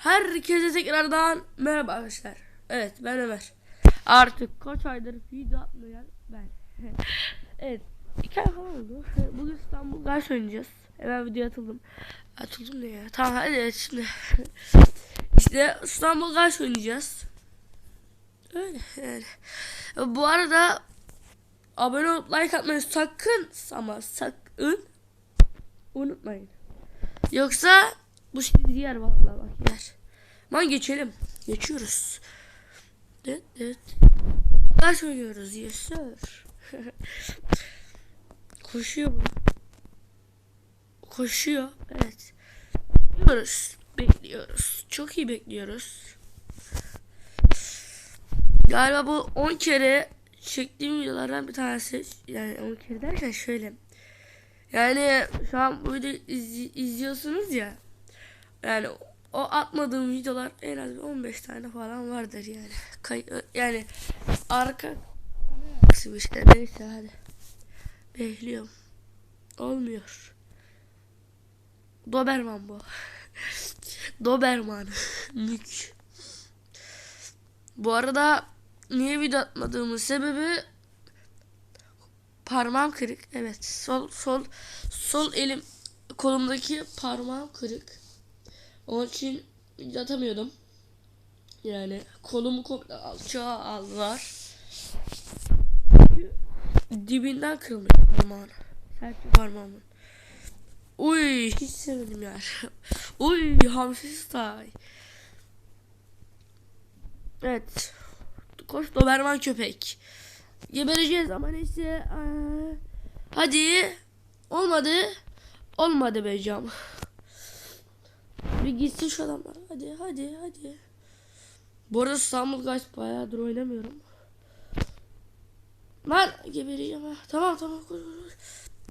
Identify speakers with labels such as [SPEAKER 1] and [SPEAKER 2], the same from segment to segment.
[SPEAKER 1] Herkese tekrardan merhaba arkadaşlar. Evet ben Ömer. Artık kaç aydır video atmayan ben. evet. iki ay falan oldu. Bugün İstanbul Guys oynayacağız. Hemen video atıldım. Atıldım ne ya? Tamam hadi evet, şimdi. işte İstanbul Guys oynayacağız. Öyle yani. Bu arada abone olup like atmayı sakın ama sakın unutmayın. Yoksa bu sizi yer vallahi bak yer. Man geçelim. Geçiyoruz. Evet evet. Kaç oynuyoruz yes sir. Koşuyor bu. Koşuyor. Evet. Bekliyoruz. Bekliyoruz. Çok iyi bekliyoruz. Galiba bu 10 kere çektiğim videolardan bir tanesi. Yani 10 kere derken şöyle. Yani şu an bu videoyu izli- izliyorsunuz ya. Yani o atmadığım videolar en az bir 15 tane falan vardır yani. Kay yani arka kısım işte neyse hadi. Bekliyorum. Olmuyor. Doberman bu. Doberman. Mük. Bu arada niye video atmadığımın sebebi parmağım kırık. Evet. Sol sol sol elim kolumdaki parmağım kırık. Onun için video atamıyordum. Yani kolumu komple alçağa aldılar. Dibinden kırılmış parmağın. Sert parmağımın. Uy hiç sevmedim ya. Uy hamsi style. Evet. Koş Doberman köpek. Gebereceğiz ama neyse. Aa, Hadi. Olmadı. Olmadı be cam. Bir gitsin şu adamlar. Hadi hadi hadi. Bu arada İstanbul Guys bayağıdır oynamıyorum. Lan gebereceğim ha. Tamam tamam.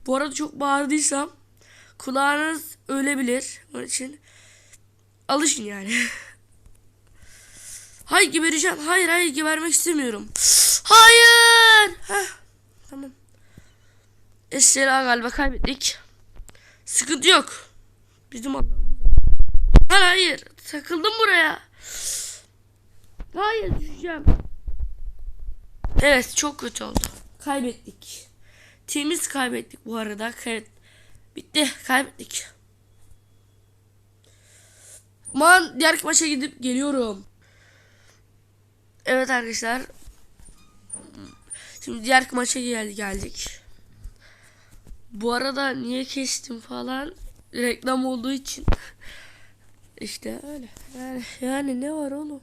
[SPEAKER 1] Bu arada çok bağırdıysam kulağınız ölebilir. Onun için alışın yani. Hayır gebereceğim. Hayır hayır gebermek istemiyorum. Hayır. Heh, tamam. Esra galiba kaybettik. Sıkıntı yok. Bizim Allah'ımız. Hayır. Takıldım buraya. Hayır düşeceğim. Evet çok kötü oldu. Kaybettik. Temiz kaybettik bu arada. Kay Bitti. Kaybettik. Man diğer maça gidip geliyorum. Evet arkadaşlar. Şimdi diğer maça geldi geldik. Bu arada niye kestim falan reklam olduğu için. İşte öyle. Yani, yani ne var oğlum?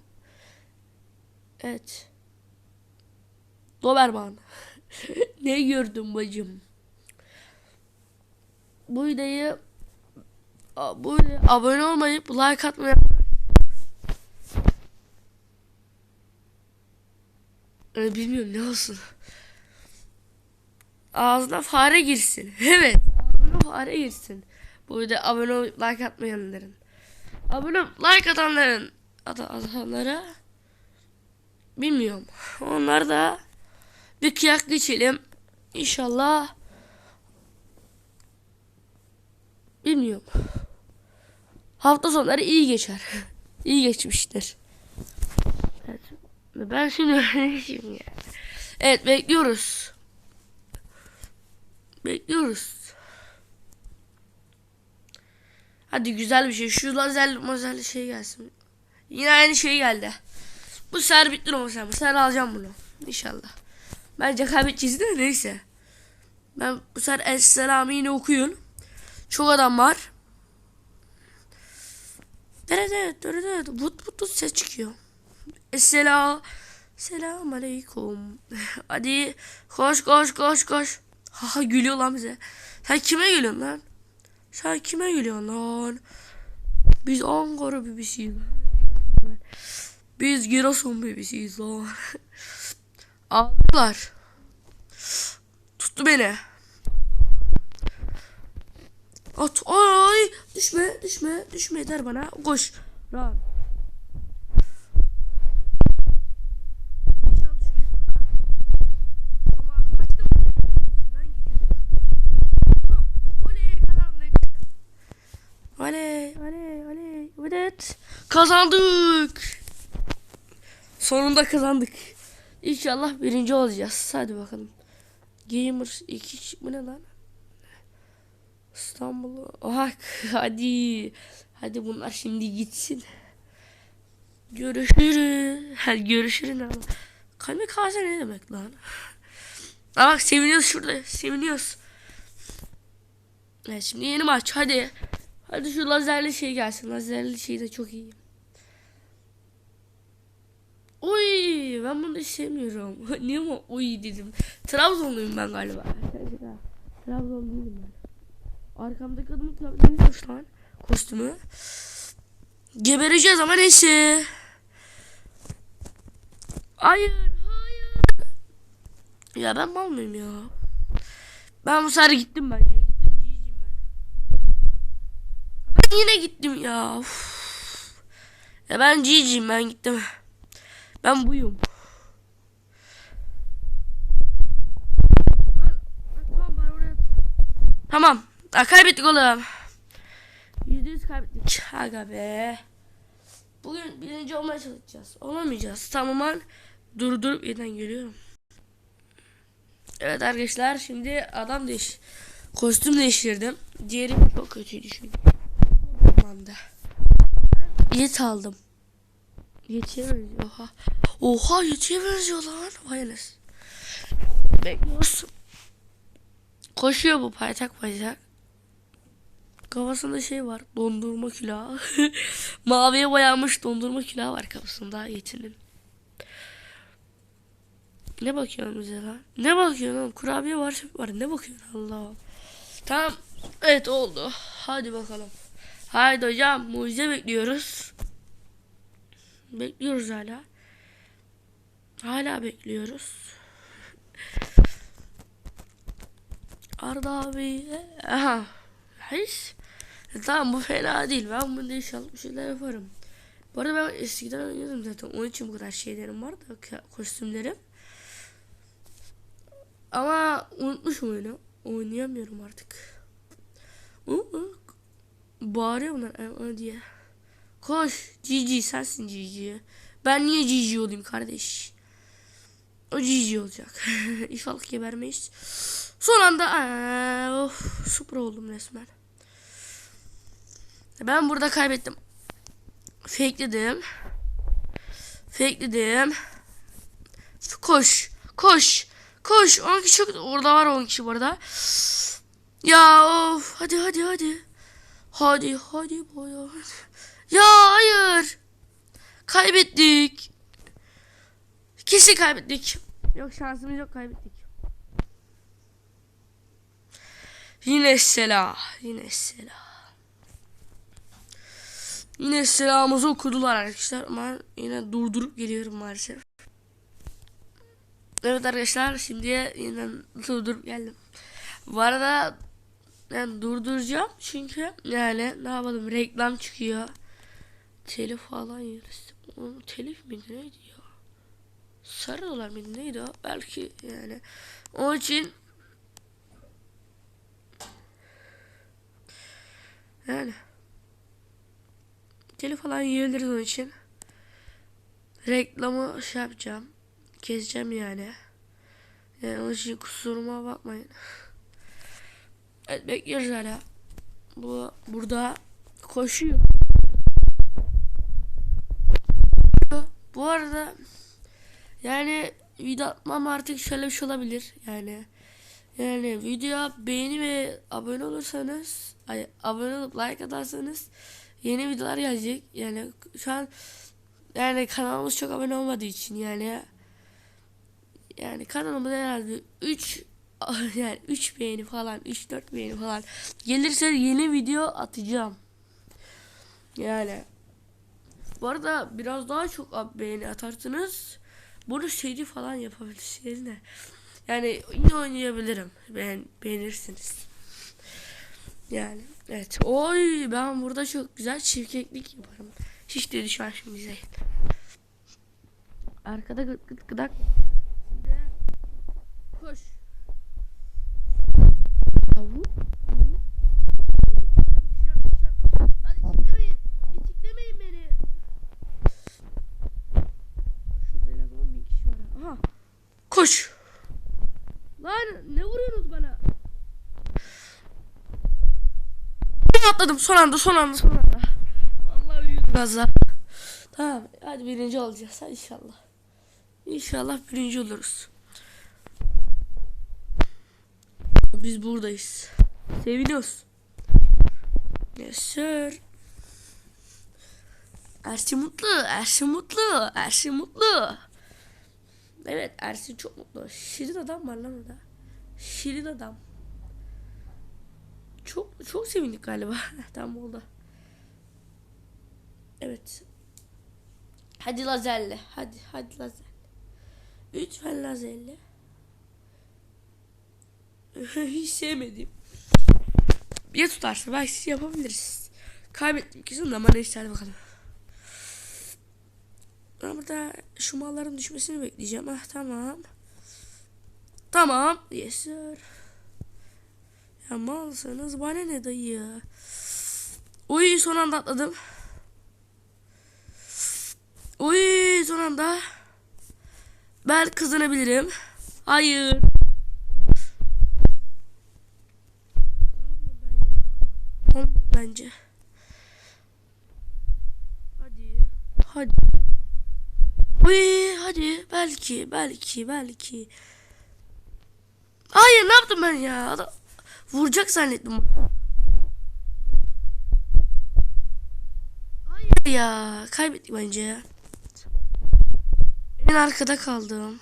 [SPEAKER 1] Evet. Doberman. ne gördün bacım? Bu videoyu bu videoya abone olmayıp like atmayı Ee, bilmiyorum ne olsun. Ağzına fare girsin. Evet. Ağzına fare girsin. Bu videoya abone olup like atmayanların. Abone like atanların at atanlara bilmiyorum. Onlar da bir kıyak geçelim. İnşallah bilmiyorum. Hafta sonları iyi geçer. iyi geçmiştir. Evet. Ben şimdi öğreneceğim ya. Evet bekliyoruz. Bekliyoruz. Hadi güzel bir şey. Şu lazer mazer şey gelsin. Yine aynı şey geldi. Bu sefer bitti o sen. Bu sefer alacağım bunu. İnşallah. Bence kaybedeceğiz de neyse. Ben bu sefer Esselam'ı yine okuyun. Çok adam var. Evet evet. Vut vut vut ses çıkıyor. Esselam. Selam aleyküm. Hadi koş koş koş koş. Ha gülüyor lan bize. Sen kime gülüyorsun lan? Sen kime gülüyorsun lan? Biz Ankara bebesiyiz. Biz Giresun bebesiyiz lan. Ağlıyorlar. Tuttu beni. At ay düşme düşme düşme yeter bana koş. Lan. İnşallah düşmeyiz burada. Tam ağzımı açtım. Ben gidiyorum. Ha, Oley. Oley oley Evet. Kazandık. Sonunda kazandık. İnşallah birinci olacağız. Hadi bakalım. Gamers 2 bu ne lan? İstanbul. Oha hadi. Hadi bunlar şimdi gitsin. Görüşürüz. Hadi görüşürüz ama. Kamikaze ne demek lan? Aa bak seviniyoruz şurada. Seviniyoruz. Evet şimdi yeni maç hadi. Hadi şu lazerli şey gelsin. Lazerli şey de çok iyi. Oy ben bunu hiç sevmiyorum. Niye mi oy dedim. Trabzonluyum ben galiba. Trabzon değilim ben. Arkamdaki adamın Trabzonluymuş lan. Kostümü. Gebereceğiz ama neyse. Hayır hayır. Ya ben mal mıyım ya? Ben bu sefer gittim bence. Gittim ciciyim ben. Ben yine gittim ya. Uf. Ya ben ciciyim ben gittim. Ben buyum. Tamam. Ha, kaybettik oğlum. Yüzde yüz kaybettik. Aga be. Bugün birinci olmaya çalışacağız. Olamayacağız. Tamamen durdurup yeniden geliyorum. Evet arkadaşlar şimdi adam değiş kostüm değiştirdim. Diğerim çok kötüydü çünkü. Zamanda. Yet aldım. Yetiye benziyor. Oha. Oha yetiye benziyor lan. Vay anasını. Bekliyorsun. Koşuyor bu paytak paytak. Kafasında şey var. Dondurma külahı. Maviye boyanmış dondurma külahı var kafasında yetinin. Ne bakıyorsun bize lan? Ne bakıyorsun oğlum? Kurabiye var, var. Ne bakıyorsun Allah? Tamam. Evet oldu. Hadi bakalım. Haydi hocam mucize bekliyoruz. Bekliyoruz hala. Hala bekliyoruz. Arda abi. Aha. Hiç. E, tamam bu fena değil. Ben bunda inşallah bir şeyler yaparım. Bu arada ben eskiden oynuyordum zaten. Onun için bu kadar şeylerim vardı. Kostümlerim. Ama unutmuşum oyunu. Oynayamıyorum artık. Bağırıyor bunlar diye. Koş. Cici sensin Cici. Ben niye Cici olayım kardeş? O Cici olacak. İnşallah gebermeyiz. Son anda aa, of, super oldum resmen. Ben burada kaybettim. Fakeledim. Fakeledim. Koş. Koş. Koş. 10 kişi orada var 10 kişi bu arada. Ya of. Hadi hadi hadi. Hadi hadi boya. Ya hayır. Kaybettik. Kesin kaybettik. Yok şansımız yok kaybettik. Yine selah. Yine selah. Yine selamımızı okudular arkadaşlar ama yine durdurup geliyorum maalesef. Evet arkadaşlar şimdi yine durdurup geldim. Bu arada ben durduracağım çünkü yani ne yapalım reklam çıkıyor. Telif falan yeriz. O telif miydi neydi ya? Sarı dolar mıydı neydi o? Belki yani. Onun için yani telif falan yiyebiliriz onun için. Reklamı şey yapacağım. Keseceğim yani. Yani onun için kusuruma bakmayın. Evet bekliyoruz hala. Bu burada koşuyor. Bu arada yani video atmam artık şöyle bir şey olabilir yani. Yani video beğeni ve abone olursanız ay, abone olup like atarsanız yeni videolar gelecek. Yani şu an yani kanalımız çok abone olmadığı için yani yani kanalımız herhalde 3 yani 3 beğeni falan 3 4 beğeni falan gelirse yeni video atacağım. Yani bu arada biraz daha çok beğeni atarsınız bunu şeydi falan yapabilirsiniz de. Yani yine oynayabilirim. Beğen, beğenirsiniz. Yani evet. Oy ben burada çok güzel çirkeklik yaparım. Hiç dedi şu şimdi bize. Arkada gıt gıt gıdak. Koş. Koş. Lan ne vuruyorsunuz bana? Atladım son anda son anda son anda. Vallahi yüz gazla. Tamam hadi birinci olacağız inşallah. İnşallah birinci oluruz. Biz buradayız. Seviniyoruz. Yes sir. Ersin mutlu, Ersin mutlu, Ersin mutlu. Evet Ersin çok mutlu. Şirin adam var lan orada. Şirin adam. Çok çok sevindik galiba. tamam oldu. Evet. Hadi lazerle. Hadi hadi lazerle. Lütfen lazerle. Hiç sevmedim. Ya tutarsa belki yapabiliriz. Kaybettim kesin ama neyse hadi bakalım. Burada şu malların düşmesini bekleyeceğim. Ah tamam. Tamam. Yes sir. Ya malsınız bana ne dayı. Uy son anda atladım. Uy son anda. Ben kazanabilirim. Hayır. Ne yapıyorum ben ya? Olmadı bence. Hadi. Hadi. Uy hadi belki belki belki. Hayır ne yaptım ben ya? Adam vuracak zannettim. Hayır ya kaybettik bence ya. En arkada kaldım.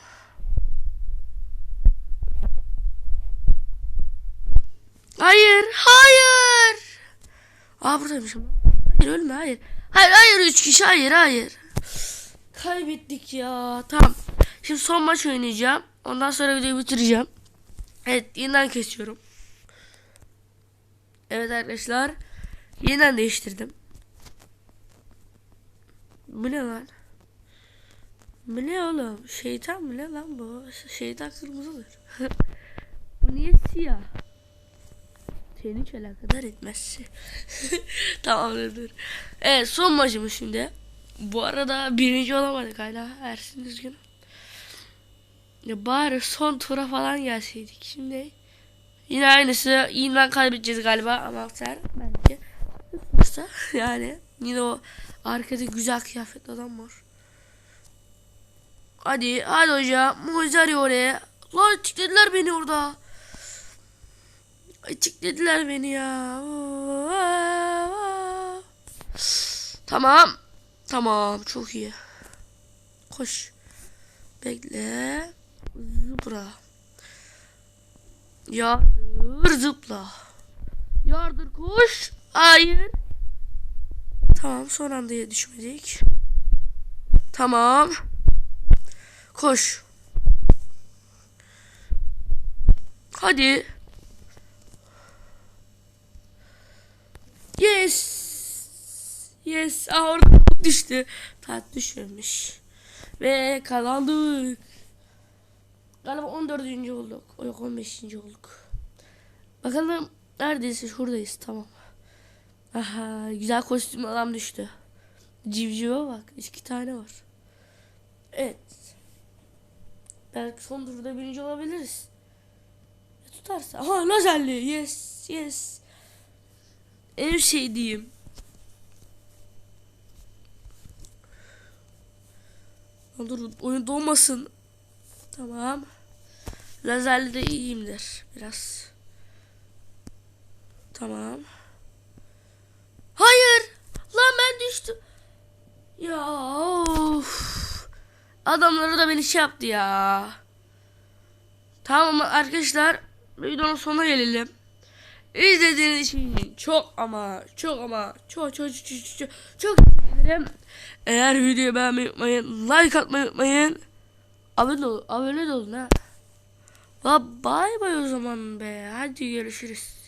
[SPEAKER 1] Hayır, hayır. Aa buradaymışım. Hayır ölme hayır. Hayır hayır üç kişi hayır hayır. Kaybettik ya. Tamam. Şimdi son maç oynayacağım. Ondan sonra videoyu bitireceğim. Evet yeniden kesiyorum. Evet arkadaşlar. Yeniden değiştirdim. Bu ne lan? Bu ne oğlum? Şeytan mı ne lan bu? Şeytan kırmızıdır. bu niye siyah? Seni hiç alakadar etmez. Tamamdır. Evet son maçımız şimdi. Bu arada birinci olamadık hala. Ersin üzgünüm. Ya bari son tura falan gelseydik. Şimdi yine aynısı. Yine kaybedeceğiz galiba ama sen bence tutmazsa yani yine o arkada güzel kıyafetli adam var. Hadi hadi hocam. Muzari oraya. Lan tıkladılar beni orada. Ay tıkladılar beni ya. Tamam. Tamam çok iyi. Koş. Bekle. Zıpla. Yardır zıpla. Yardır koş. Hayır. Tamam son anda düşmedik. Tamam. Koş. Hadi. Yes. Yes. Aa, orada düştü. Tat düşmemiş. Ve kazandık. Galiba 14. olduk. O yok 15. olduk. Bakalım neredeyse şuradayız tamam. Aha güzel kostüm adam düştü. Civcive bak iki tane var. Evet. Belki son turda birinci olabiliriz. Tutarsa. Aha lazerli. Yes yes. En sevdiğim. Lan Dur oyun dolmasın. Tamam. Lazerli de iyiyimdir biraz. Tamam. Hayır. Lan ben düştüm. Ya of. Adamları da beni şey yaptı ya. Tamam arkadaşlar. Videonun sonuna gelelim. İzlediğiniz için çok ama çok ama çok çok çok çok çok, çok. Eğer videoyu beğenmeyi unutmayın. Like atmayı unutmayın. Abone ol, abone olun ha. La bay o zaman be. Hadi görüşürüz.